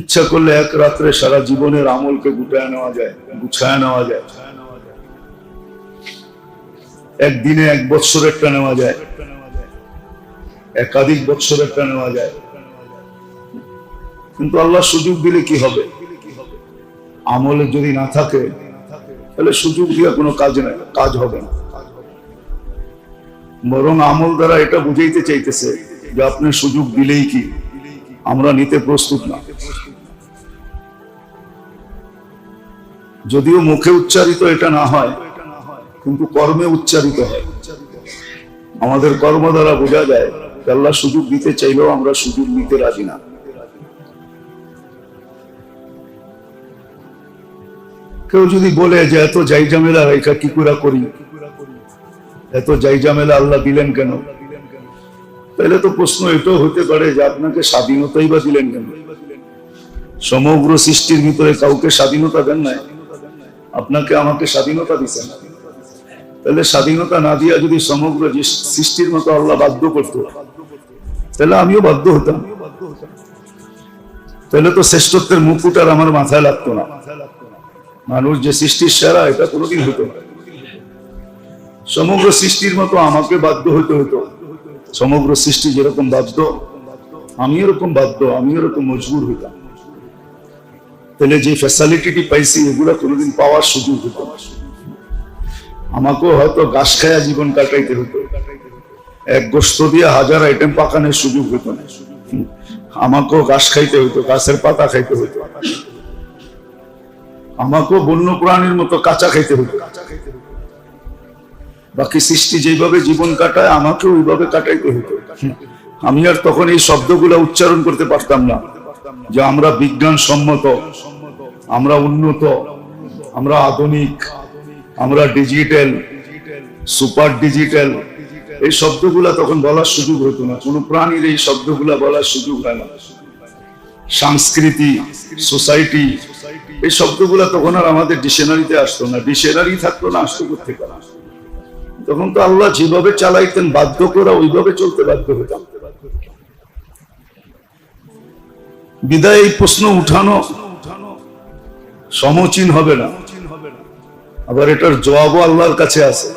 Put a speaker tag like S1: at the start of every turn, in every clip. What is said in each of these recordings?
S1: ইচ্ছা করলে এক রাত্রে সারা জীবনের আমলকে গুটায় নেওয়া যায়, গুছায় নেওয়া যায়। একদিনে এক বৎসরেরটা নেওয়া যায়। একাধিক বৎসরেরটা নেওয়া যায়। কিন্তু আল্লাহ সুযোগ দিলে কি হবে? আমলে যদি না থাকে, তাহলে সুযোগ দিয়ে কোনো কাজ নাই, কাজ হবে না। বরং আমল দ্বারা এটা বুঝাইতে চাইতেছে যে আপনি সুযোগ দিলেই কি? আমরা নিতে প্রস্তুত না। যদিও মুখে উচ্চারিত এটা না হয়, কিন্তু কর্মে উচ্চারিত হয়। আমাদের কর্ম দ্বারা বোঝা যায় আল্লাহ সুযোগ দিতে চাইলেও আমরা সুযোগ নিতে রাজি না। কেউ যদি বলে যে এত যাই ঝামেলা, এটা কি করে করি? এত যাই ঝামেলা আল্লাহ দিলেন কেন? তাহলে তো প্রশ্ন এটাও হতে পারে যে আপনাকে স্বাধীনতাই বা দিলেন কেন? সমগ্র সৃষ্টির ভিতরে কাউকে স্বাধীনতা দেন নাই। আপনাকে আমাকে স্বাধীনতা দিচ্ছেন তাহলে স্বাধীনতা না দিয়া যদি সমগ্র সৃষ্টির মতো আল্লাহ বাধ্য করতো, তাহলে আমিও বাধ্য হতাম। তাহলে তো শ্রেষ্ঠত্বের মুকুট আর আমার মাথায় লাগতো না। মানুষ যে সৃষ্টির সেরা, এটা কোনোদিন হতো না। সমগ্র সৃষ্টির মতো আমাকে বাধ্য হতে হতো সমগ্র সৃষ্টি যেরকম বাধ্য আমি এরকম বাধ্য আমি এরকম মজবুর হইতাম। তাহলে যে ফ্যাসিলিটি পাইছি, এগুলো কোনোদিন পাওয়ার সুযোগ হতো না। আমাকেও হয়তো গাছ খায়া জীবন কাটাইতে হতো। এক গোস্ত দিয়ে হাজার আইটেম পাকানোর সুযোগ হতো না। আমাকেও গাছ খাইতে হতো গাছের পাতা খাইতে হতো। আমাকেও বন্য প্রাণীর মতো কাঁচা খাইতে হতো। বাকি সৃষ্টি যেভাবে জীবন কাটায়, আমাকেও ওইভাবে কাটাইতে হতো। আমি আর তখন এই শব্দগুলো উচ্চারণ করতে পারতাম না। যে আমরা বিজ্ঞান সম্মত আমরা উন্নত, আমরা আধুনিক, আমরা ডিজিটাল, সুপার ডিজিটাল। এই শব্দগুলা তখন বলার সুযোগ হতো না। কোনো প্রাণীর এই শব্দগুলা বলার সুযোগ হয় না। সংস্কৃতি, সোসাইটি, এই শব্দগুলা তখন আর আমাদের ডিকশনারিতে আসতো না। ডিকশনারি থাকতো না, আসতো থেকে তখন তো আল্লাহ যেভাবে চালাইতেন বাধ্য করা ওইভাবে চলতে বাধ্য হতাম। বিদায় এই প্রশ্ন উঠানো সমচীন হবে না। আবার এটার জবাবও আল্লাহর কাছে আছে।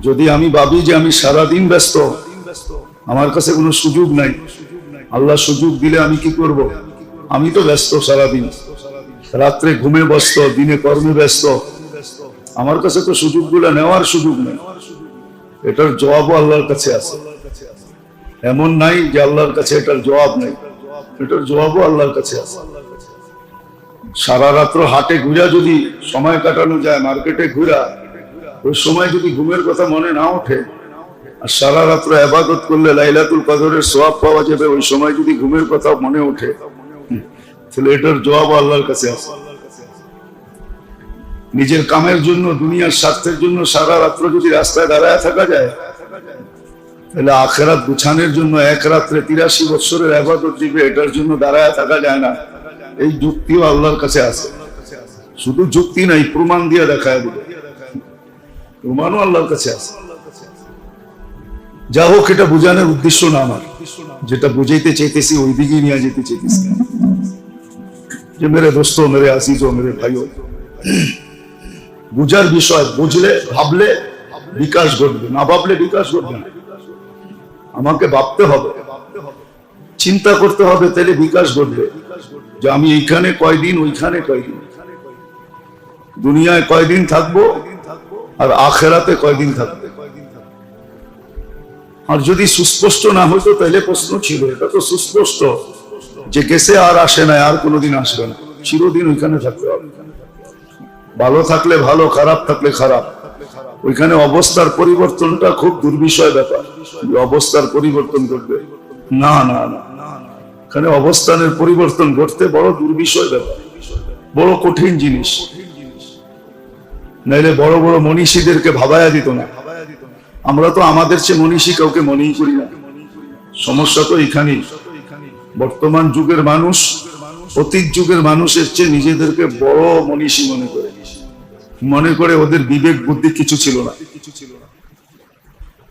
S1: যদি আমি ভাবি যে আমি সারাদিন ব্যস্ত, আমার কাছে কোনো সুযোগ নাই। আল্লাহ সুযোগ দিলে আমি কি করব? আমি তো ব্যস্ত সারাদিন। রাত্রে ঘুমে ব্যস্ত, দিনে কর্মে ব্যস্ত। আমার কাছে তো সুযোগগুলো নেওয়ার সুযোগ নেই। এটার জবাবও আল্লাহর কাছে আছে। এমন নাই যে আল্লাহর কাছে এটার জবাব নেই। এটার জবাবও আল্লাহর কাছে আছে। সারা রাত্র হাটে ঘুরা যদি সময় কাটানো যায়, মার্কেটে ঘুরা, ওই সময় যদি ঘুমের কথা মনে না ওঠে, আর সারা রাত্র আবাদত করলে লাইলাতুল কদরের সোয়াব পাওয়া যাবে, ওই সময় যদি ঘুমের কথা মনে ওঠে তাহলে এটার জবাব আল্লাহর কাছে আছে। নিজের কামের জন্য, দুনিয়ার স্বার্থের জন্য সারা রাত্র যদি রাস্তায় দাঁড়ায় থাকা যায় তাহলে আখেরাত গুছানোর জন্য এক রাত্রে তিরাশি বছরের আবাদত দিবে, এটার জন্য দাঁড়ায় থাকা যায় না। এই যুক্তিও আল্লাহর কাছে আছে। শুধু যুক্তি নাই, প্রমাণ দিয়ে দেখায় দিবে। প্রমাণও আল্লাহর কাছে আছে। যা হোক, এটা বোঝানোর উদ্দেশ্য না আমার। যেটা বুঝাইতে চাইতেছি, ওই দিকেই নিয়ে যেতে চাইতেছি। যে মেরে দোস্ত, মেরে আসিজ মেরে ভাইও। বুঝার বিষয়, বুঝলে, ভাবলে বিকাশ ঘটবে। না ভাবলে বিকাশ ঘটবে না। আমাকে ভাবতে হবে। চিন্তা করতে হবে, তাহলে বিকাশ ঘটবে। যে আমি এইখানে কয়দিন, ওইখানে কয়দিন। দুনিয়ায় কয়দিন থাকব আর আখেরাতে কয়দিন থাকবে? আর যদি সুস্পষ্ট না হতো তাহলে প্রশ্ন ছিল। এটা তো সুস্পষ্ট যে গেছে আর আসে না আর কোনোদিন আসবে না। চিরদিন ওইখানে থাকতে হবে। ভালো থাকলে ভালো, খারাপ থাকলে খারাপ। ওইখানে অবস্থার পরিবর্তনটা খুব দুর্বিষয় ব্যাপার। অবস্থার পরিবর্তন ঘটবে। না না না। এখানে অবস্থানের পরিবর্তন ঘটতে বড় দুর্বিষয় ব্যাপার। বড় কঠিন জিনিস। নাইলে বড় বড় মনীষীদেরকে ভাবায়া দিত না। আমরা তো আমাদের চেয়ে মনীষী কাউকে মনেই করি না। সমস্যা তো এখানেই। বর্তমান যুগের মানুষ, অতীত যুগের মানুষের চেয়ে নিজেদেরকে বড় মনীষী মনে করে। মনে করে ওদের বিবেক বুদ্ধি কিছু ছিল না।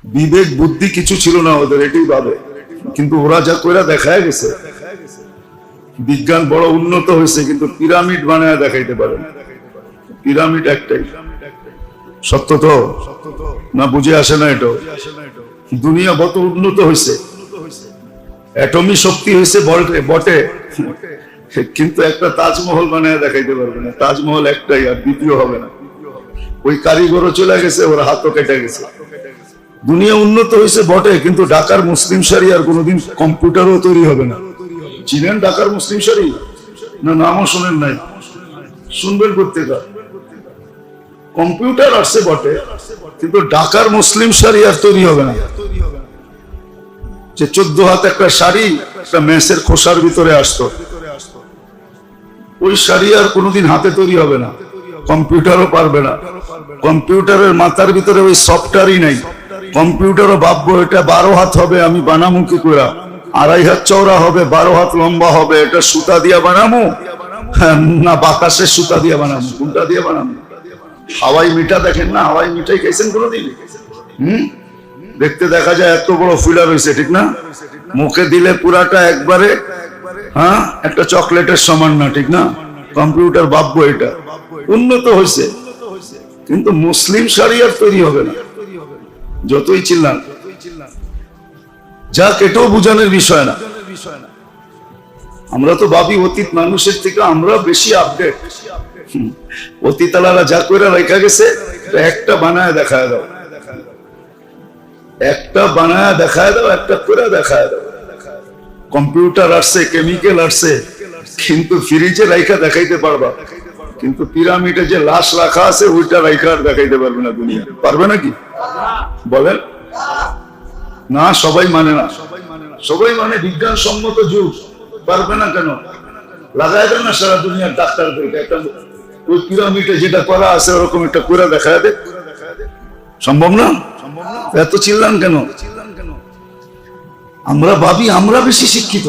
S1: বিবেক বুদ্ধি কিছু ছিল না ওদের, এটাই ভাবে কিন্তু ওরা যা করে দেখায় গেছে, বিজ্ঞান বড় উন্নত হয়েছে, কিন্তু পিরামিড বানায় দেখাইতে পারে পিরামিড একটাই। সত্য তো? না বুঝে আসে না এটা দুনিয়া কত উন্নত হয়েছে। অ্যাটমি শক্তি হয়েছে বটে। কিন্তু একটা তাজমহল বানায় দেখাইতে পারবে না। তাজমহল একটাই আর দ্বিতীয় হবে না। ওই কারিগরও চলে গেছে, ওর হাতও কেটে গেছে। দুনিয়া উন্নত হয়েছে বটে, কিন্তু ঢাকার মুসলিম শাড়ি আর কোনোদিন কম্পিউটারও তৈরি হবে না। চিনেন ঢাকার মুসলিম শাড়ি? না, নামও শোনেন নাই। শুনবেন প্রত্যেকার কম্পিউটার আসছে বটে, কিন্তু ঢাকার মুসলিম শাড়ি আর তৈরি হবে না। যে চোদ্দ হাত একটা শাড়ি, একটা মেসের খোসার ভিতরে আসতো। ওই শাড়ি আর কোনোদিন হাতে তৈরি হবে না। কম্পিউটারও পারবে না। কম্পিউটারের মাথার ভিতরে ওই সফটওয়্যারই নাই। কম্পিউটারও ভাববো এটা বারো হাত হবে আমি বানামু কি করে আড়াই হাত চওড়া হবে বারো হাত লম্বা হবে এটা সুতা দিয়া বানামু? হ্যাঁ, না বাতাসের সুতা দিয়া বানামু কোনটা দিয়ে বানামু। হাওয়াই মিঠা দেখেন না হাওয়াই মিঠাই খাইছেন কোনোদিন? হুম? দেখতে দেখা যায় এত বড় ফুলার হয়েছে ঠিক না? মুখে দিলে পুরাটা একবারে হ্যাঁ একটা চকলেটের সমান না ঠিক না? কম্পিউটার ভাববো এটা। উন্নত হয়েছে। কিন্তু মুসলিম শাড়ি আর তৈরি হবে না। যতই চিল্লান। যা কেটেও বুঝানোর বিষয় না। আমরা তো ভাবি অতীত মানুষের থেকে আমরা বেশি আপডেট অতীতালারা যা করে রেখা গেছে একটা বানায় দেখায় দাও। একটা বানায় দেখায় দাও, একটা করে দেখায় দাও। কম্পিউটার আসছে, কেমিক্যাল আসছে কিন্তু ফ্রিজে রাইখা দেখাইতে পারবা। কিন্তু পিরামিডে যে লাশ রাখা আছে, ওইটা রাইখা আর দেখাইতে পারবে না দুনিয়া। পারবে নাকি? বলেন। না, সবাই মানে না। সবাই মানে বিজ্ঞান সম্মত যুগ। পারবে না কেন? লাগাই দেন না সারা দুনিয়ার ডাক্তারদেরকে। একটা ওই পিরামিডে যেটা করা আছে, ওরকম একটা করে দেখা দে। সম্ভব না? এত চিল্লান কেন? আমরা ভাবি, আমরা বেশি শিক্ষিত।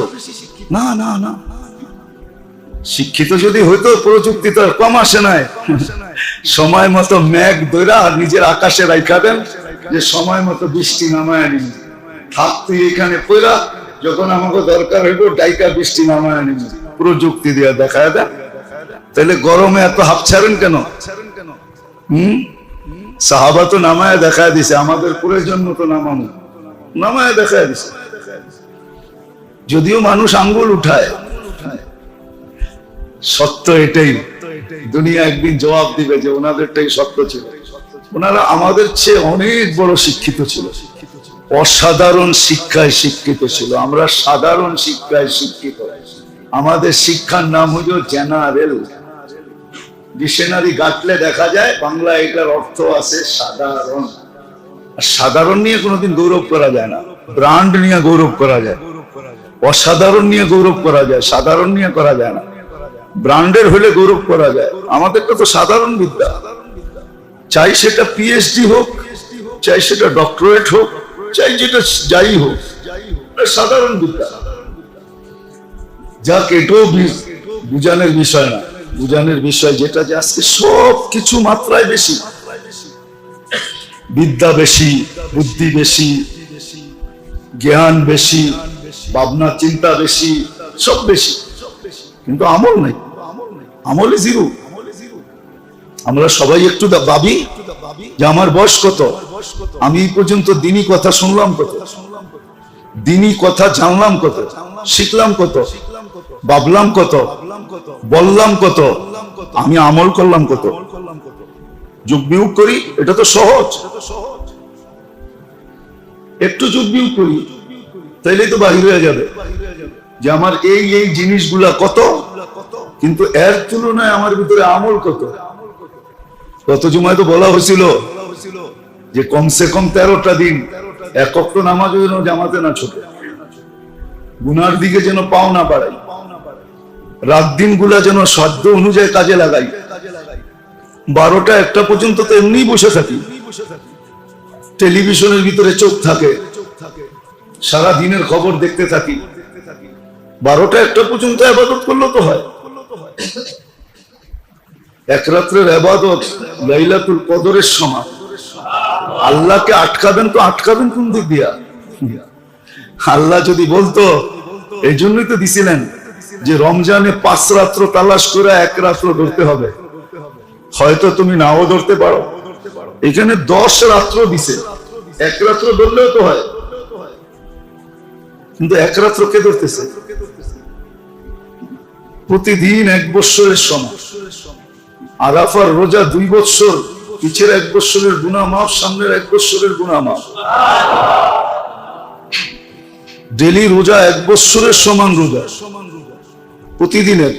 S1: না না না। শিক্ষিত যদি হইতো, প্রযুক্তি তো কম আসে নাই। সময় মতো মেঘ দৈরা নিজের আকাশে রাইখা দেন, যে সময় মতো বৃষ্টি নামায় আনিনি থাক তুই এখানে পয়রা যখন আমাকে দরকার হইব, ডাইকা বৃষ্টি নামায় আনিনি প্রযুক্তি দিয়ে দেখা দেন। তাহলে গরমে এত হাফ ছাড়েন কেন? হম? সাহাবা তো নামায় দেখায় দিছে, আমাদের প্রয়োজন মতো নামানো। নামায় দেখায় দিছে। যদিও মানুষ আঙ্গুল উঠায় সত্য এটাই। দুনিয়া একদিন জবাব দিবে যে ওনাদেরটাই সত্য ছিল। ওনারা আমাদের চেয়ে অনেক বড় শিক্ষিত ছিল। অসাধারণ শিক্ষায় শিক্ষিত ছিল। আমরা সাধারণ শিক্ষায় শিক্ষিত। আমাদের শিক্ষার নাম হলো জেনারেল। ডিকশনারি গাটলে দেখা যায় বাংলা এটার অর্থ আছে সাধারণ। সাধারণ নিয়ে কোনোদিন গৌরব করা যায় না। ব্রান্ড নিয়ে গৌরব করা যায়। অসাধারণ নিয়ে গৌরব করা যায়। সাধারণ নিয়ে করা যায় না। ব্রান্ডের হলে গৌরব করা যায়। আমাদেরটা তো সাধারণ বিদ্যা। চাই সেটা পিএইচডি হোক, চাই সেটা ডক্টরেট হোক, চাই যেটা যাই হোক সাধারণ বিদ্যা। যাক, এটাও বি- বুঝানোর বিষয় না। বুঝানোর বিষয় যেটা যে আজকে সব কিছু মাত্রায় বেশি। বিদ্যা বেশি, বুদ্ধি বেশি, জ্ঞান বেশি, ভাবনা, চিন্তা বেশি, সব বেশি। কিন্তু আমল নাই। আমলে জিরো। আমরা সবাই একটু ভাবি যে আমার বয়স কত? আমি এই পর্যন্ত দিনই কথা শুনলাম কত? দিনই কথা জানলাম কত? শিখলাম কত? ভাবলাম কত? বললাম কত? আমি আমল করলাম কত? যোগ বিয়োগ করি, এটা তো সহজ। একটু যোগ বিয়োগ করি, তাইলেই তো বাহির হয়ে যাবে। যে আমার এই এই জিনিসগুলা কত? কিন্তু এর তুলনায় আমার ভিতরে আমল কত? গত জুমায় তো বলা হয়েছিল যে কমসে কম তেরোটা দিন নামাজ যেন জামাতে না ছোট। গুনার দিকে যেন বাড়াই। রাত দিনগুলা যেন সাধ্য অনুযায়ী কাজে লাগাই। বারোটা একটা পর্যন্ত তো এমনি বসে থাকি। টেলিভিশনের ভিতরে চোখ থাকে। সারা দিনের খবর দেখতে থাকি। বারোটা একটা পর্যন্ত আবাদত করলে তো হয়। এক রাত্রের আবাদত লাইলাতুল কদরের সময়। আল্লাহকে আটকাবেন তো আটকাবেন কোন দিক দিয়া? আল্লাহ যদি বলতো এই জন্যই তো দিছিলেন যে রমজানে পাঁচ রাত্র তালাশ করে এক রাত্র ধরতে হবে। হয়তো তুমি নাও ধরতে পারো। এখানে দশ রাত্র দিছে। এক রাত্র ধরলেও তো হয়। কিন্তু এক রাত্র কে ধরতেছে? প্রতিদিন এক বৎসরের সময় আরাফার রোজা দুই বৎসর, পিছের এক বৎসরের গুণা মাফ সামনের এক বৎসরের গুণা মাফ ডেলি রোজা এক বৎসরের সমান রোজা। প্রতিদিনের,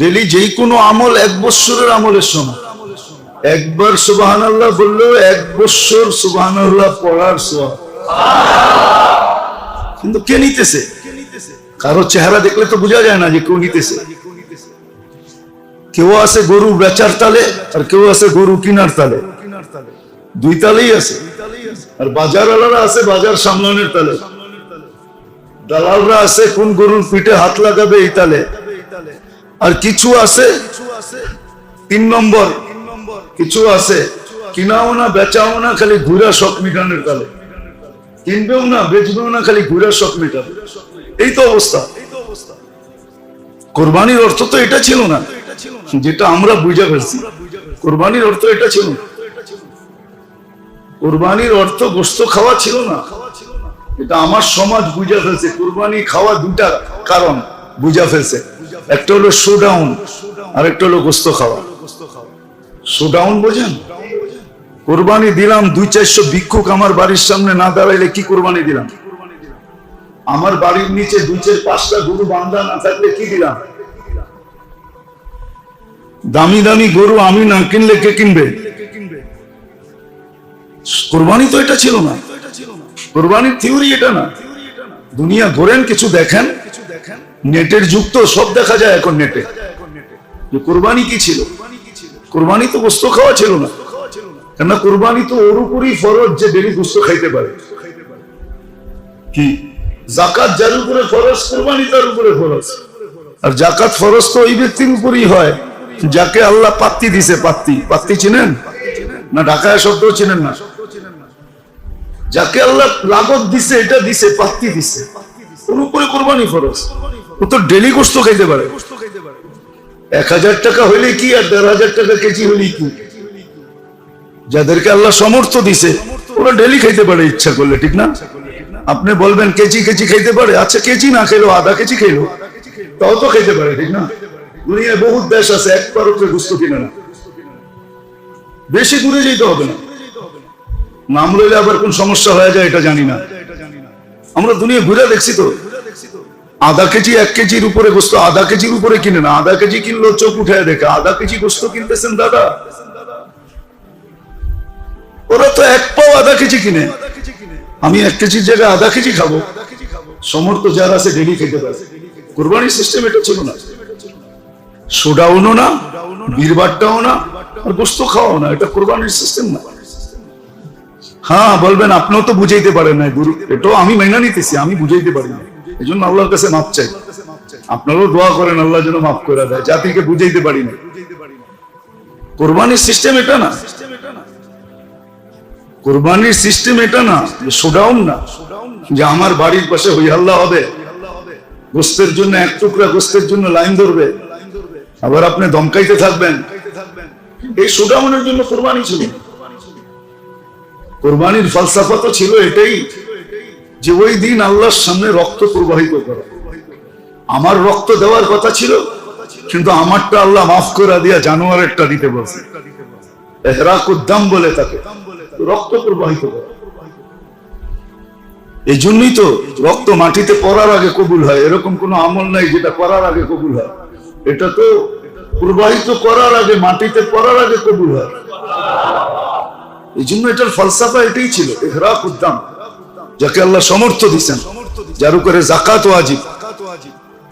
S1: ডেলি যেই কোনো আমল এক বৎসরের আমলের সমান। একবার সুবাহান আল্লাহ বললেও এক বৎসর সুবাহান আল্লাহ পড়ার সোয়া কিন্তু কে নিতেছে? কারও চেহারা দেখলে তো বোঝা যায় না যে কেউ নিতেছে। কেউ আছে গরু বেচার তালে, আর কেউ আছে গরু কিনার তালে। দুই তালেই আছে। আর বাজার আলারা আছে বাজার সামলানোর তালে। দালালরা আছে কোন গরুর পিঠে হাত লাগাবে এই তালে। আর কিছু আছে, তিন নম্বর, কিছু আছে, কিনাও না, বেচাও না, খালি ঘুরা শখ মিটানোর তালে। কিনবেও না, বেচবেও না, খালি ঘুরা শখ এই তো অবস্থা। কোরবানির অর্থ তো এটা ছিল না। যেটা আমরা বুঝে ফেলছি। কোরবানির অর্থ এটা ছিল। কোরবানির অর্থ গোস্ত খাওয়া ছিল না। এটা আমার সমাজ বুঝে ফেলছে। কোরবানি খাওয়া দুটা কারণ বুঝা ফেলছে। একটা হলো শোডাউন আর একটা হলো গোস্ত খাওয়া। শোডাউন বোঝেন? কোরবানি দিলাম দুই চারশো ভিক্ষুক আমার বাড়ির সামনে না দাঁড়াইলে কি কোরবানি দিলাম? আমার বাড়ির নিচে দুই চার পাঁচটা গরু বান্ধা না থাকলে কি দিলাম? দামি দামি গরু আমি না কিনলে কে কিনবে? কোরবানি তো এটা ছিল না। কোরবানির থিওরি এটা না। দুনিয়া ঘোরেন, কিছু দেখেন। নেটের যুগ তো সব দেখা যায় এখন নেটে। কোরবানি কি ছিল? কোরবানি তো গোস্ত খাওয়া ছিল না। কেননা কোরবানি তো ওর উপরই ফরজ যে ডেলি গোস্ত খাইতে পারে। কি? জাকাত যার উপরে ফরজ, কোরবানি তার উপরে ফরজ। আর জাকাত ফরজ তো ওই ব্যক্তির উপরই হয়, যাকে আল্লাহ পাত্তি দিছে, পাত্তি। পাত্তি চিনেন? না ঢাকায় শব্দ চিনেন না? যাকে আল্লাহ লাগত দিছে, এটা দিছে, পাত্তি দিছে। উপরে কোরবানি ফরজ। ও তো ডেলি গোস্ত খাইতে পারে। এক হাজার টাকা হইলে কি আর দেড় হাজার টাকা কেজি হইলে কি? যাদেরকে আল্লাহ সমর্থ দিছে, ওরা ডেলি খাইতে পারে ইচ্ছা করলে, ঠিক না? আপনি বলবেন কেজি কেজি খাইতে পারে। আচ্ছা কেজি না খেলো, আধা কেজি খেলো। তাও তো খাইতে পারে ঠিক না? দুনিয়ায় বহুত দেশ আছে একবার উপরে গুস্ত কিনে না। বেশি দূরে যেতে হবে না। নাম লইলে আবার কোন সমস্যা হয়ে যায় এটা জানি না। আমরা দুনিয়া ঘুরে দেখছি তো। আধা কেজি, এক কেজির উপরে গোস্ত, আধা কেজির উপরে কিনে না। আধা কেজি কিনলো, চোখ উঠে দেখে। আধা কেজি গোস্ত কিনতেছেন দাদা? ওরা তো এক পাও আধা কেজি কিনে। আমি এক কেজির জায়গায় আধা কেজি খাব। সমর্থ যার আছে ডেলি খেতে পারে। কোরবানির সিস্টেম এটা ছিল না। সোডাউনও না, বীরবারটাও না, আর গোস্ত খাওয়াও না। এটা কোরবানির সিস্টেম না। হ্যাঁ বলবেন, আপনিও তো বুঝাইতে পারেন না গুরু। এটাও আমি মেনে নিতেছি, আমি বুঝাইতে পারি না এই জন্য আল্লাহর কাছে মাপ চাই। আপনারাও দোয়া করেন, আল্লাহ যেন মাফ করে দেয়। জাতিকে বুঝাইতে পারি না কোরবানির সিস্টেম এটা না। কোরবানির সিস্টেম এটা না শোডাউন না, যে আমার বাড়ির পাশে হই হাল্লা হবে। গোস্তের জন্য এক টুকরা গোস্তের জন্য লাইন ধরবে। আবার আপনি দমকাইতে থাকবেন। এই শোডাউনের জন্য কোরবানি ছিল। কোরবানির ফালসাফা তো ছিল এটাই, যে ওই দিন আল্লাহর সামনে রক্ত প্রবাহিত করা। আমার রক্ত দেওয়ার কথা ছিল, কিন্তু আমারটা আল্লাহ মাফ করে দিয়া জানোয়ারেরটা দিতে বলছে। এহরাকুদ্দাম বলে তাকে। রক্ত প্রবাহিত করা এই জন্যই তো রক্ত মাটিতে পড়ার আগে কবুল হয়। এরকম কোনো আমল নাই যেটা করার আগে কবুল হয়। এটা তো প্রবাহিত করার আগে, মাটিতে পড়ার আগে কবুল হয়। এই জন্য এটার ফলসাফা এটাই ছিল এহরাক উদ্দাম, যাকে আল্লাহ সমর্থ দিচ্ছেন যার উপরে জাকাত ওয়াজিব,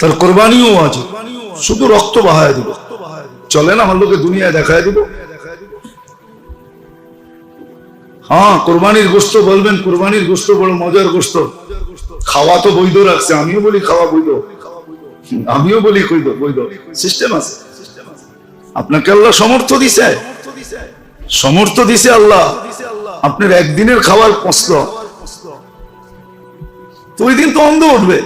S1: তার কোরবানিও ওয়াজিব। শুধু রক্ত বাহায় দিব। চলে না, আমার লোকে দুনিয়ায় দেখায় দিব। হ্যাঁ কোরবানির গোস্ত বলবেন, কোরবানির গোস্ত বড় মজার গোস্ত খাওয়া তো বৈধ রাখছে, আমিও বলি খাওয়া বৈধ। আমিও বলি বৈধ সিস্টেম আছে। আপনাকে আল্লাহ সমর্থ দিছে। সমর্থ দিছে আল্লাহ। আপনার একদিনের খাওয়ার কষ্ট। তো ওই দিন তো অন্ধ উঠবে।